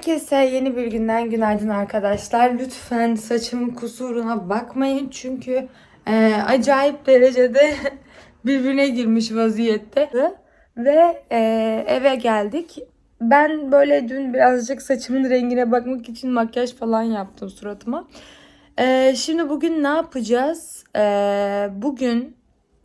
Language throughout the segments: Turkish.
Herkese yeni bir günden günaydın arkadaşlar. Lütfen saçımın kusuruna bakmayın çünkü e, acayip derecede birbirine girmiş vaziyette. Ve e, eve geldik. Ben böyle dün birazcık saçımın rengine bakmak için makyaj falan yaptım suratıma. E, şimdi bugün ne yapacağız? E, bugün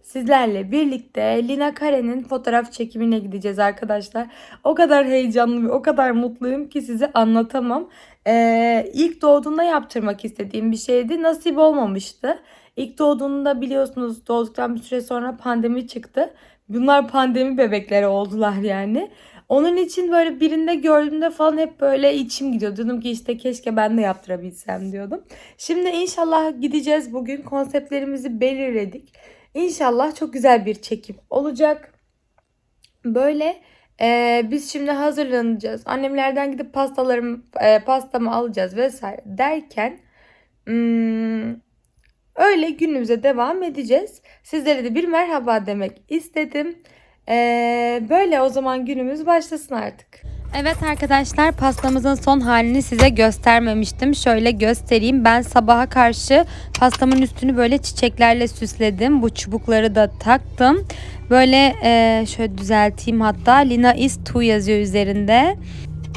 sizlerle birlikte Lina Kare'nin fotoğraf çekimine gideceğiz arkadaşlar. O kadar heyecanlı ve o kadar mutluyum ki size anlatamam. Ee, ilk doğduğunda yaptırmak istediğim bir şeydi. Nasip olmamıştı. İlk doğduğunda biliyorsunuz doğduktan bir süre sonra pandemi çıktı. Bunlar pandemi bebekleri oldular yani. Onun için böyle birinde gördüğümde falan hep böyle içim gidiyor. Dedim ki işte keşke ben de yaptırabilsem diyordum. Şimdi inşallah gideceğiz bugün. Konseptlerimizi belirledik. İnşallah çok güzel bir çekim olacak. Böyle e, biz şimdi hazırlanacağız. Annemlerden gidip pastalarım, e, pastamı alacağız vesaire derken hmm, öyle günümüze devam edeceğiz. Sizlere de bir merhaba demek istedim. E, böyle o zaman günümüz başlasın artık. Evet arkadaşlar pastamızın son halini size göstermemiştim. Şöyle göstereyim. Ben sabaha karşı pastamın üstünü böyle çiçeklerle süsledim. Bu çubukları da taktım. Böyle e, şöyle düzelteyim hatta. Lina is two yazıyor üzerinde.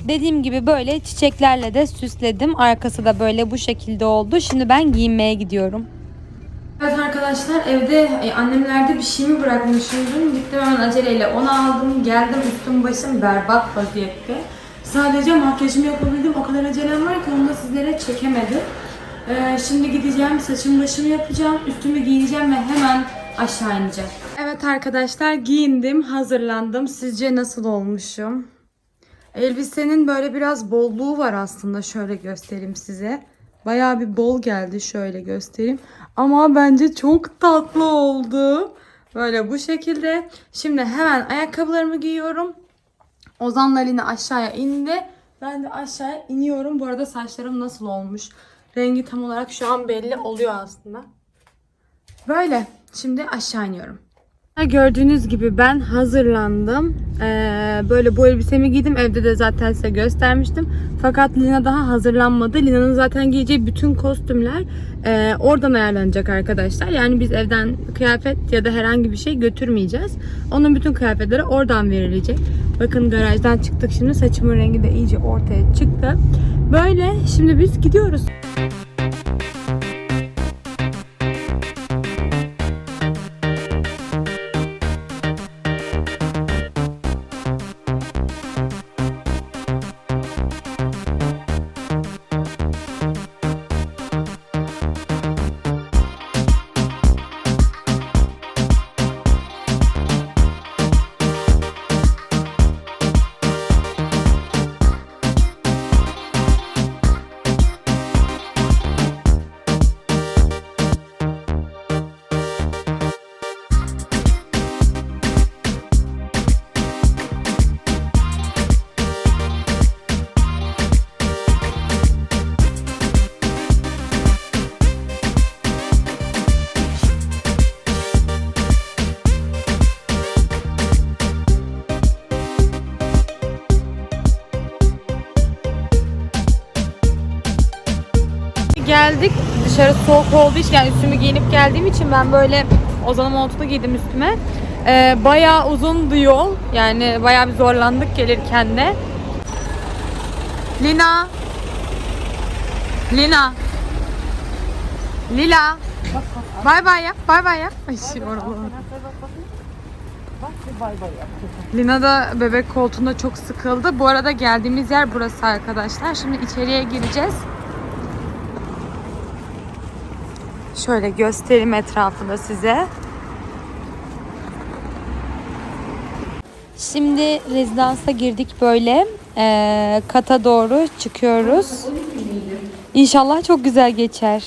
Dediğim gibi böyle çiçeklerle de süsledim. Arkası da böyle bu şekilde oldu. Şimdi ben giyinmeye gidiyorum. Evet arkadaşlar evde e, annemlerde bir şey mi bırakmışım. Gittim hemen aceleyle onu aldım. Geldim üstüm başım berbat vaziyette. Sadece makyajımı yapabildim. O kadar acelem var ki onu da sizlere çekemedim. Ee, şimdi gideceğim saçımı başımı yapacağım. Üstümü giyineceğim ve hemen aşağı ineceğim. Evet arkadaşlar giyindim hazırlandım. Sizce nasıl olmuşum? Elbisenin böyle biraz bolluğu var aslında. Şöyle göstereyim size. Bayağı bir bol geldi. Şöyle göstereyim. Ama bence çok tatlı oldu. Böyle bu şekilde. Şimdi hemen ayakkabılarımı giyiyorum. Ozan'la Lina aşağıya indi. Ben de aşağıya iniyorum. Bu arada saçlarım nasıl olmuş? Rengi tam olarak şu an belli oluyor aslında. Böyle. Şimdi aşağı iniyorum. Gördüğünüz gibi ben hazırlandım. Ee, böyle bu elbisemi giydim. Evde de zaten size göstermiştim. Fakat Lina daha hazırlanmadı. Lina'nın zaten giyeceği bütün kostümler e, oradan ayarlanacak arkadaşlar. Yani biz evden kıyafet ya da herhangi bir şey götürmeyeceğiz. Onun bütün kıyafetleri oradan verilecek. Bakın garajdan çıktık şimdi. Saçımın rengi de iyice ortaya çıktı. Böyle şimdi biz gidiyoruz. Geldik. Dışarı soğuk olduğu için yani üstümü giyinip geldiğim için ben böyle Ozan'ın montunu giydim üstüme. Ee, bayağı uzundu yol. Yani bayağı bir zorlandık gelirken de. Lina. Lina. Lila. Bay bay yap. Bay bay yap. Ay şey. Lina da bebek koltuğunda çok sıkıldı. Bu arada geldiğimiz yer burası arkadaşlar. Şimdi içeriye gireceğiz. Şöyle göstereyim etrafında size. Şimdi rezidansa girdik böyle. Ee, kata doğru çıkıyoruz. İnşallah çok güzel geçer.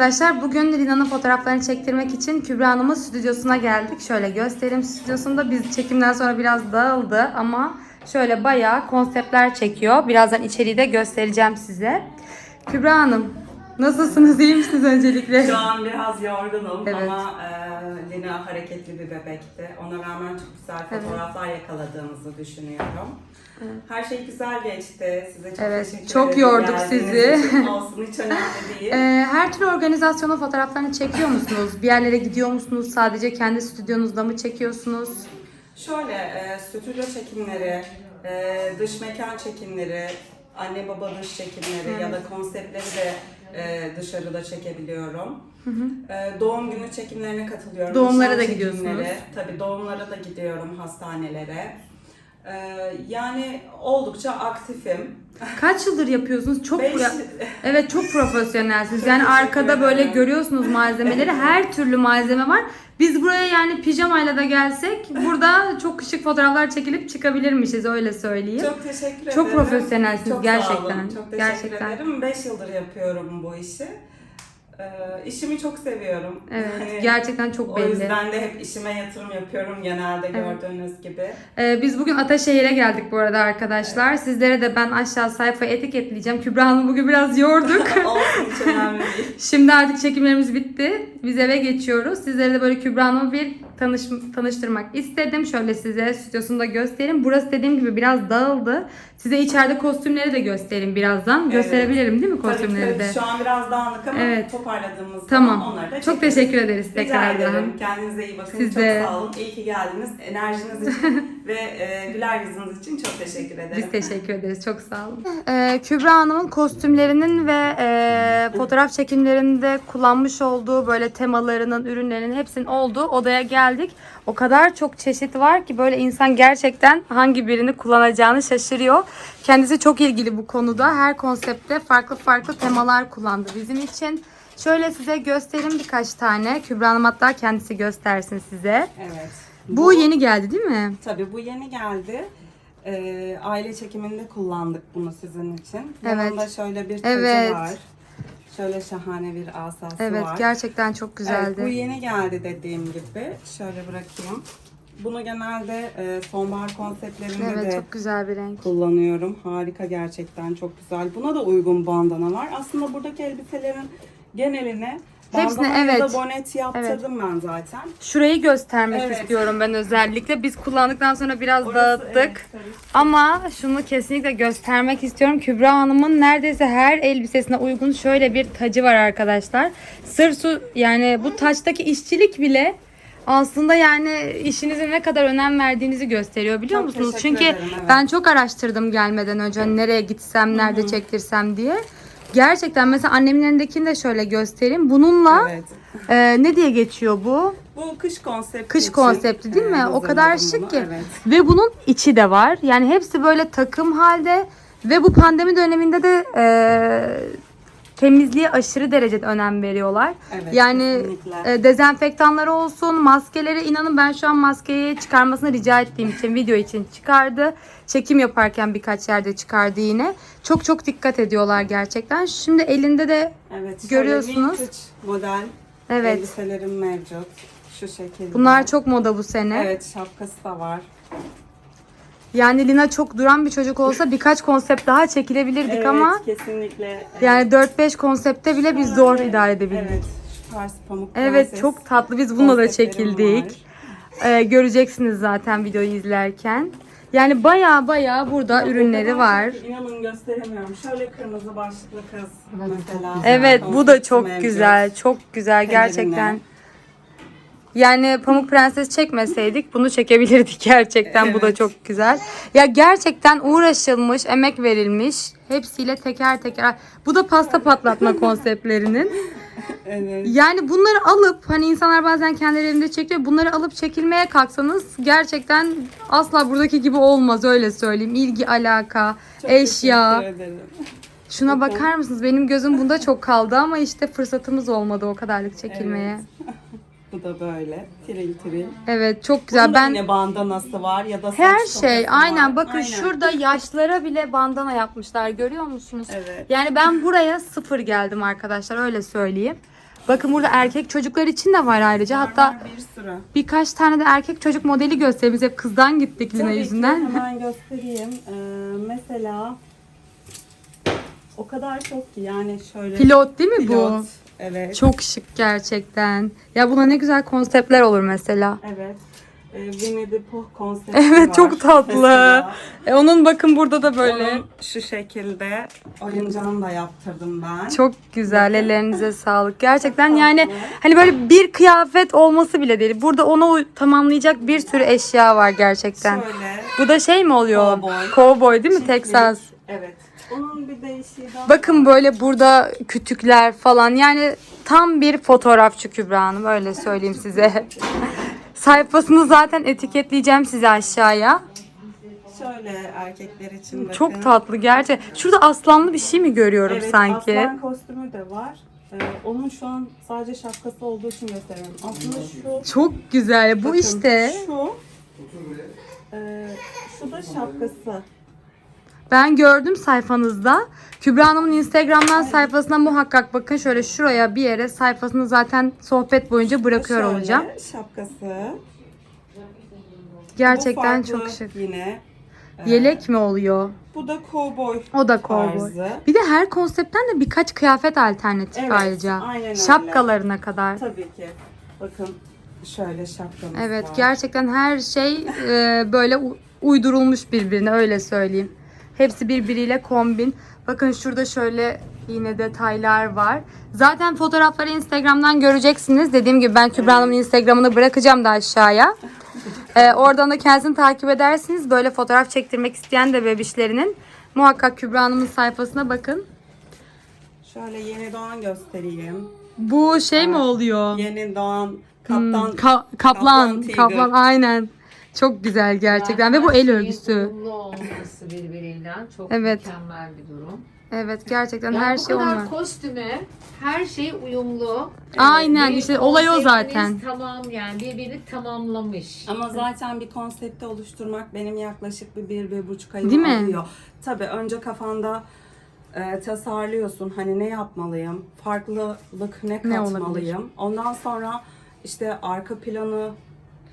Arkadaşlar bugün Lina'nın fotoğraflarını çektirmek için Kübra Hanım'ın stüdyosuna geldik. Şöyle göstereyim stüdyosunda biz çekimden sonra biraz dağıldı ama şöyle bayağı konseptler çekiyor. Birazdan içeriği de göstereceğim size. Kübra Hanım nasılsınız iyi misiniz öncelikle? Şu an biraz yorgunum Evet. ama e, Lina hareketli bir bebekti. Ona rağmen çok güzel fotoğraflar yakaladığımızı düşünüyorum. Her şey güzel geçti. Size çok Evet, teşekkür çok ederim. yorduk Geldiğiniz sizi. için. Olsun hiç önemli değil. Ee, her türlü organizasyonun fotoğraflarını çekiyor musunuz? Bir yerlere gidiyor musunuz? Sadece kendi stüdyonuzda mı çekiyorsunuz? Şöyle e, stüdyo çekimleri, e, dış mekan çekimleri, anne baba dış çekimleri ya da konseptleri de e, dışarıda çekebiliyorum. E, doğum günü çekimlerine katılıyorum. Doğumlara Nişan da gidiyorsunuz. çekimleri, Tabii doğumlara da gidiyorum hastanelere. E, yani oldukça aktifim. Kaç yıldır yapıyorsunuz? Çok Beş- Evet çok profesyonelsiniz. Yani arkada böyle görüyorsunuz malzemeleri. Her türlü malzeme var. Biz buraya yani pijamayla da gelsek burada çok şık fotoğraflar çekilip çıkabilirmişiz öyle söyleyeyim. Çok teşekkür ederim. Çok profesyonelsiniz Çok gerçekten. Çok teşekkür Gerçekten. ederim. 5 yıldır yapıyorum bu işi. Ee, işimi çok seviyorum. Evet Hani gerçekten çok O belli. yüzden de hep işime yatırım yapıyorum genelde gördüğünüz gibi. Ee, biz bugün Ataşehir'e geldik bu arada arkadaşlar. Sizlere de ben aşağı sayfaya etiketleyeceğim. Kübra Hanım'ı bugün biraz yorduk. Olsun hiç önemli değil. Şimdi artık çekimlerimiz bitti. Biz eve geçiyoruz. Sizlere de böyle Kübra Hanım'ı bir tanış, tanıştırmak istedim. Şöyle size stüdyosunu da göstereyim. Burası dediğim gibi biraz dağıldı. Size içeride kostümleri de göstereyim birazdan. Evet. Gösterebilirim değil mi Tabii kostümleri ki de? şu an biraz dağınık ama Evet. toparladığımız Tamam. zaman onları da Çok teşekkür ederiz Rica tekrardan. ederim. Kendinize iyi bakın. Siz çok de. sağ olun. İyi ki geldiniz. Enerjiniz için ve e, güler yüzünüz için çok teşekkür ederim. Biz teşekkür ederiz. Çok sağ olun. Ee, Kübra Hanım'ın kostümlerinin ve e, fotoğraf çekimlerinde kullanmış olduğu böyle temalarının, ürünlerinin hepsinin olduğu odaya geldik. O kadar çok çeşit var ki böyle insan gerçekten hangi birini kullanacağını şaşırıyor. Kendisi çok ilgili bu konuda. Her konsepte farklı farklı temalar kullandı bizim için. Şöyle size göstereyim birkaç tane. Kübra Hanım hatta kendisi göstersin size. Evet. Bu yeni geldi değil mi? Tabii bu yeni geldi. Ee, aile çekiminde kullandık bunu sizin için. Evet. Yanında şöyle bir Evet. var. Şöyle şahane bir asası Evet var. gerçekten çok güzeldi. Evet, bu yeni geldi dediğim gibi. Şöyle bırakayım. Bunu genelde e, sonbahar konseptlerinde Evet de çok güzel bir renk. kullanıyorum. Harika gerçekten çok güzel. Buna da uygun bandana var. Aslında buradaki elbiselerin geneline Hepsine, bandana ya evet. da bonet yaptırdım ben zaten. Şurayı göstermek Evet. istiyorum ben özellikle. Biz kullandıktan sonra biraz Orası, dağıttık. evet, tabii. Ama şunu kesinlikle göstermek istiyorum. Kübra Hanım'ın neredeyse her elbisesine uygun şöyle bir tacı var arkadaşlar. Sırf su yani bu taçtaki işçilik bile aslında yani işinize ne kadar önem verdiğinizi gösteriyor biliyor Çok musunuz? teşekkür Çünkü ederim, evet. ben çok araştırdım gelmeden önce hani nereye gitsem, nerede çektirsem diye. Gerçekten mesela annemin elindekini de şöyle göstereyim. Bununla Evet. e, ne diye geçiyor bu? Bu kış konsepti Kış için, konsepti değil mi? e, o kadar hazırladım şık bunu, ki. Evet. Ve bunun içi de var. Yani hepsi böyle takım halde ve bu pandemi döneminde de e, temizliğe aşırı derecede önem veriyorlar. Evet, yani kesinlikle. e, dezenfektanları olsun, maskeleri inanın ben şu an maskeyi çıkarmasını rica ettiğim için video için çıkardı. Çekim yaparken birkaç yerde çıkardı yine. Çok çok dikkat ediyorlar gerçekten. Şimdi elinde de Evet. Görüyorsunuz. model Evet. elbiselerim mevcut. Şu şekilde. bunlar çok moda bu sene. Evet şapkası da var. Yani Lina çok duran bir çocuk olsa birkaç konsept daha çekilebilirdik Evet ama kesinlikle. yani 4-5 konsepte bile biz zor idare edebildik. Evet. Pamuk Evet prenses çok tatlı. Biz bununla da çekildik. Ee, göreceksiniz zaten videoyu izlerken. Yani baya baya burada ürünleri O kadar var. İnanın gösteremiyorum. Şöyle kırmızı başlıklı kız mesela. Evet bu da çok mevcut. güzel. Çok güzel Pelerinle. gerçekten. Yani Pamuk Prenses çekmeseydik bunu çekebilirdik gerçekten. Bu da Evet. çok güzel. Ya gerçekten uğraşılmış, emek verilmiş. Hepsiyle teker teker. Bu da pasta patlatma konseptlerinin. Evet. Yani bunları alıp hani insanlar bazen kendileri evinde çekiyor. Bunları alıp çekilmeye kalksanız gerçekten asla buradaki gibi olmaz öyle söyleyeyim. İlgi, alaka, Çok eşya. Şuna bakar mısınız? Benim gözüm bunda çok kaldı ama işte fırsatımız olmadı o kadarlık çekilmeye. Evet, Bu da böyle tiril tiril. çok Bunun güzel. da Ben yine bandanası var ya da saç her şey var. aynen bakın Aynen. şurada yaşlara bile bandana yapmışlar görüyor musunuz? Evet. Yani ben buraya sıfır geldim arkadaşlar öyle söyleyeyim. Bakın burada erkek çocuklar için de var ayrıca. Hatta Var bir sürü. birkaç tane de erkek çocuk modeli göstereyim. Biz hep kızdan gittik Lina Tabii ki, yüzünden. hemen göstereyim. Ee, mesela o kadar çok ki yani şöyle Pilot değil mi bu? Evet. Çok şık gerçekten. Ya buna ne güzel konseptler olur mesela. Evet. Winnie the Pooh konsepti Evet var. çok tatlı. Mesela. E, onun bakın burada da böyle. Onun şu şekilde oyuncağını da yaptırdım ben. Çok güzel. Ellerinize sağlık. Gerçekten Çok yani tatlı. hani böyle bir kıyafet olması bile değil. Burada onu tamamlayacak bir sürü eşya var gerçekten. Şöyle. Bu da şey mi oluyor? Cowboy. Cowboy değil mi? çiftlik. Texas. Evet. Onun bir değişiği daha Bakın böyle burada kütükler falan. Yani tam bir fotoğrafçı Kübra Hanım. Öyle söyleyeyim size. Sayfasını zaten etiketleyeceğim size aşağıya. şöyle erkekler için bakın. Çok tatlı gerçek. Şurada aslanlı bir şey mi görüyorum Evet, sanki? aslan kostümü de var. Ee, onun şu an sadece şapkası olduğu için gösteriyorum. Aslında şu Çok güzel. Bu bakın, işte. Şu. Ee, şu da şapkası. Ben gördüm sayfanızda. Kübra Hanım'ın Instagram'dan sayfasına muhakkak bakın. Şöyle şuraya bir yere sayfasını zaten sohbet boyunca bırakıyor Şöyle olacağım. Şapkası. Gerçekten Bu çok şık. Yine. Ee, Yelek mi oluyor? Bu da cowboy. O da cowboy. tarzı. Bir de her konseptten de birkaç kıyafet alternatif Evet, ayrıca. aynen öyle. Şapkalarına kadar. Tabii ki. Bakın şöyle şapkamız Evet var. gerçekten her şey e, böyle u- uydurulmuş birbirine öyle söyleyeyim. Hepsi birbiriyle kombin. Bakın şurada şöyle yine detaylar var. Zaten fotoğrafları Instagram'dan göreceksiniz. Dediğim gibi ben Kübra Hanım'ın Instagram'ını bırakacağım da aşağıya. E, oradan da kendisini takip edersiniz. Böyle fotoğraf çektirmek isteyen de bebişlerinin muhakkak Kübra Hanım'ın sayfasına bakın. Şöyle yeni doğan göstereyim. Bu şey mi oluyor? Yeni doğan Hmm, kaptan. ka- kaplan, tiger. kaplan aynen. Çok güzel gerçekten ve bu el örgüsü. Uyumlu olması birbiriyle çok Evet. mükemmel bir durum. Evet gerçekten Yani her bu şey kadar onlar. kostüme her şey uyumlu. Aynen Bir işte olay o konseptiniz zaten. Tamam yani birbirini tamamlamış. Ama zaten bir konsepti oluşturmak benim yaklaşık bir, bir, bir buçuk Değil ayımı mi? alıyor. Tabii önce kafanda e, tasarlıyorsun. Hani ne yapmalıyım? Farklılık ne Ne katmalıyım? Ondan sonra işte arka planı,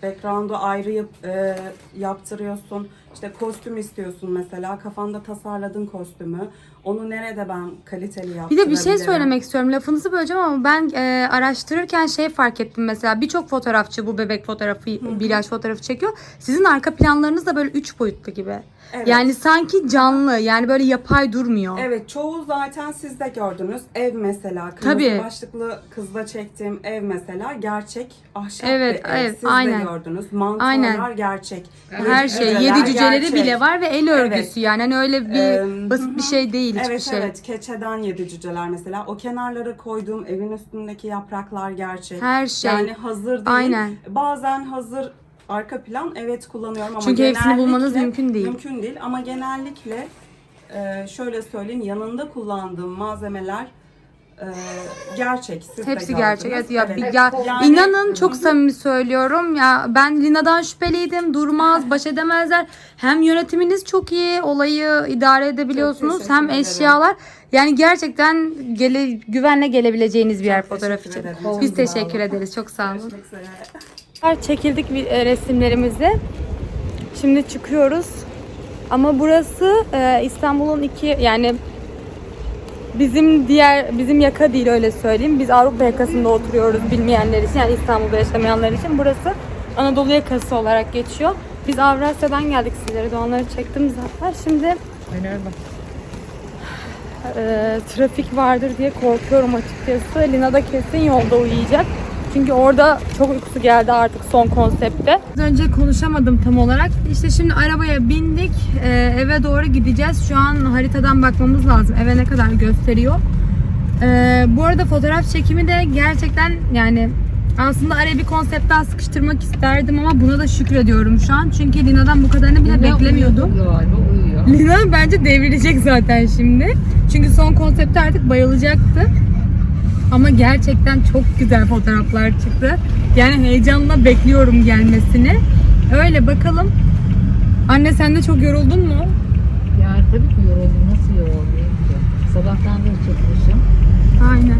background'u ayrı yap, e, yaptırıyorsun. İşte kostüm istiyorsun mesela. Kafanda tasarladın kostümü. Onu nerede ben kaliteli Bir yaptırabilirim? de bir şey söylemek istiyorum. Lafınızı böleceğim ama ben e, araştırırken şey fark ettim mesela. Birçok fotoğrafçı bu bebek fotoğrafı, bir yaş fotoğrafı çekiyor. Sizin arka planlarınız da böyle üç boyutlu gibi. Evet. Yani sanki canlı yani böyle yapay durmuyor. Evet çoğu zaten siz de gördünüz. Ev mesela. Kırmızı Tabii. başlıklı kızla çektiğim ev mesela gerçek ahşap Evet, bir ev. evet, siz aynen. de gördünüz. Mantarlar Aynen. gerçek. Her şey. cüceler Yedi cüceleri gerçek. bile var ve el örgüsü yani. Hani öyle bir Ee, basit bir şey değil hiçbir Evet şey. evet keçeden yedi cüceler mesela. O kenarlara koyduğum evin üstündeki yapraklar gerçek. Her şey. Yani hazır değil. Aynen. Bazen hazır arka plan evet kullanıyorum ama Çünkü hepsini bulmanız mümkün değil. Mümkün değil ama genellikle e, şöyle söyleyeyim yanında kullandığım malzemeler e, gerçek. Siz de Hepsi gördünüz. gerçek. Evet ya, Evet. ya Yani- inanın çok samimi söylüyorum. Ya ben Lina'dan şüpheliydim. Durmaz, baş edemezler. Hem yönetiminiz çok iyi. Olayı idare edebiliyorsunuz. Hem eşyalar. Yani gerçekten gele, güvenle gelebileceğiniz bir yer Çok fotoğraf teşekkür için. ederim. Biz teşekkür ederiz. Çok sağ olun. Çekildik bir- e, resimlerimizi. Şimdi çıkıyoruz. Ama burası e, İstanbul'un iki yani bizim diğer bizim yaka değil öyle söyleyeyim. Biz Avrupa yakasında oturuyoruz bilmeyenler için yani İstanbul'da yaşamayanlar için burası Anadolu yakası olarak geçiyor. Biz Avrasya'dan geldik sizlere de onları çektim zaten. Şimdi e, trafik vardır diye korkuyorum açıkçası. Lina da kesin yolda uyuyacak. Çünkü orada çok uykusu geldi artık son konsepte. Az önce konuşamadım tam olarak. İşte şimdi arabaya bindik. Ee, eve doğru gideceğiz. Şu an haritadan bakmamız lazım. Eve ne kadar gösteriyor. Ee, bu arada fotoğraf çekimi de gerçekten yani aslında araya bir konsept daha sıkıştırmak isterdim ama buna da şükrediyorum şu an. Çünkü Lina'dan bu kadarını bile beklemiyordum. Uyuyor galiba uyuyor. Lina bence devrilecek zaten şimdi. Çünkü son konsepte artık bayılacaktı. Ama gerçekten çok güzel fotoğraflar çıktı. Yani heyecanla bekliyorum gelmesini. Öyle bakalım. Anne sen de çok yoruldun mu? Yani tabii ki yoruldum. Nasıl yoruldum? Sabahtan beri çekmişim. Aynen.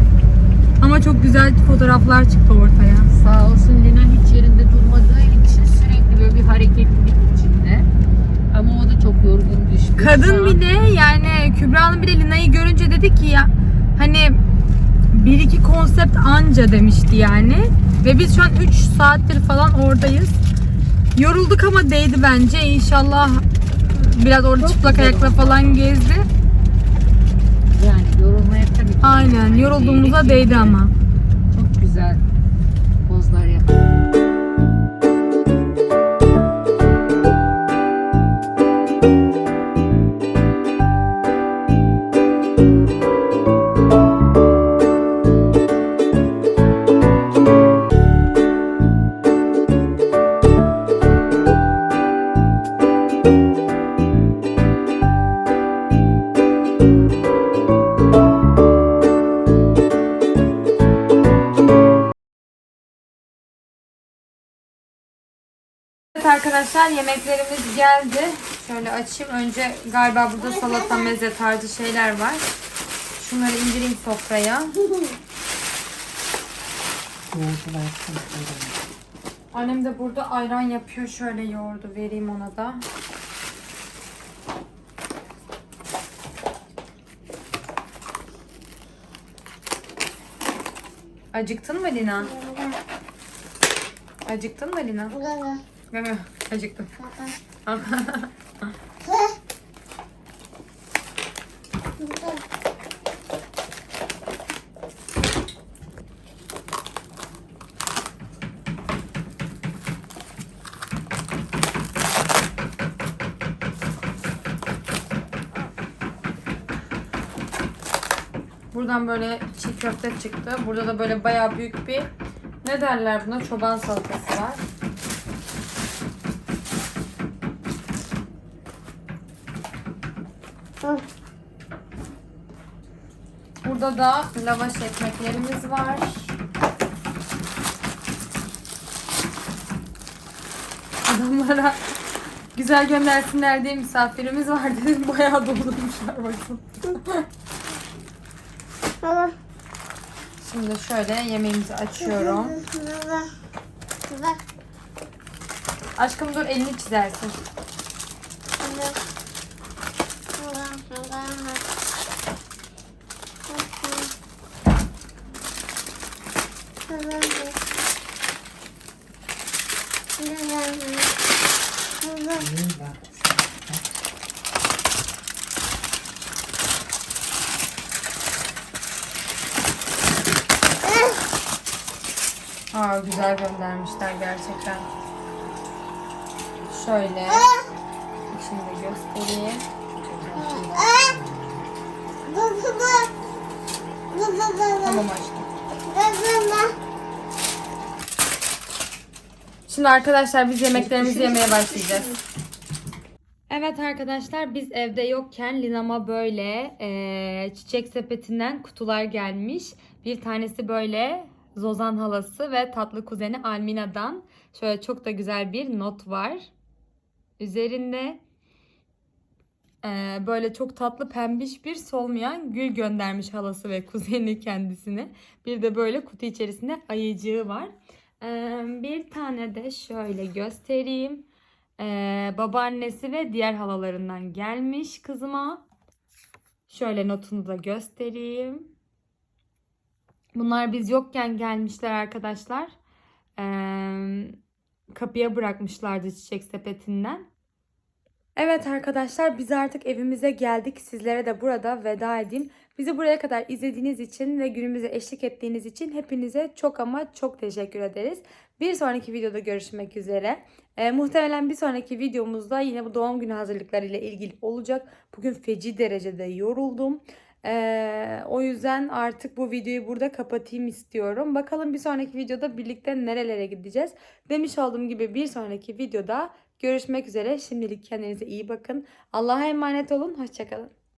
Ama çok güzel fotoğraflar çıktı ortaya. Sağ olsun Lina hiç yerinde durmadığı için sürekli böyle bir hareketlilik içinde. Ama o da çok yorgun düşmüş. Kadın bile yani Kübra'nın bile Lina'yı görünce dedi ki ya hani bir iki konsept anca demişti yani. Ve biz şu an 3 saattir falan oradayız. Yorulduk ama değdi bence. İnşallah biraz orada Çok çıplak güzel ayakla falan gezdi. Yani yorulmaya tabii ki. Aynen yorulduğumuza Değdi ama. Arkadaşlar yemeklerimiz geldi. Şöyle açayım. Önce galiba burada salata, meze tarzı şeyler var. Şunları indireyim sofraya. Annem de burada ayran yapıyor. Şöyle yoğurdu vereyim ona da. Acıktın mı Lina? Acıktın mı Lina? Gel acıktım. Buradan böyle çiğ köfte çıktı. Burada da böyle bayağı büyük bir ne derler buna? Çoban salatası var. Burada da lavaş ekmeklerimiz var. Adamlara güzel göndersinler diye misafirimiz var dedim. Bayağı doldurmuşlar bakın. Şimdi şöyle yemeğimizi açıyorum. Aşkım dur elini çizersin. Aa güzel göndermişler gerçekten. Şöyle. Şimdi göstereyim. Tamam aşkım. Şimdi arkadaşlar biz yemeklerimizi yemeye başlayacağız. Evet arkadaşlar biz evde yokken Lina'ma böyle eee, çiçek sepetinden kutular gelmiş. Bir tanesi böyle Zozan halası ve tatlı kuzeni Almina'dan. Şöyle çok da güzel bir not var. Üzerinde eee, böyle çok tatlı pembiş bir solmayan gül göndermiş halası ve kuzeni kendisine. Bir de böyle kutu içerisinde ayıcığı var. Eee, bir tane de şöyle göstereyim. Ee, babaannesi ve diğer halalarından gelmiş kızıma. Şöyle notunu da göstereyim. Bunlar biz yokken gelmişler arkadaşlar. Ee, kapıya bırakmışlardı çiçek sepetinden. Evet arkadaşlar biz artık evimize geldik. Sizlere de burada veda edeyim. Bizi buraya kadar izlediğiniz için ve günümüze eşlik ettiğiniz için hepinize çok ama çok teşekkür ederiz. Bir sonraki videoda görüşmek üzere. Ee, muhtemelen bir sonraki videomuzda yine bu doğum günü hazırlıkları ile ilgili olacak. Bugün feci derecede yoruldum. Ee, o yüzden artık bu videoyu burada kapatayım istiyorum. Bakalım bir sonraki videoda birlikte nerelere gideceğiz. Demiş olduğum gibi bir sonraki videoda görüşmek üzere. Şimdilik kendinize iyi bakın. Allah'a emanet olun. Hoşçakalın.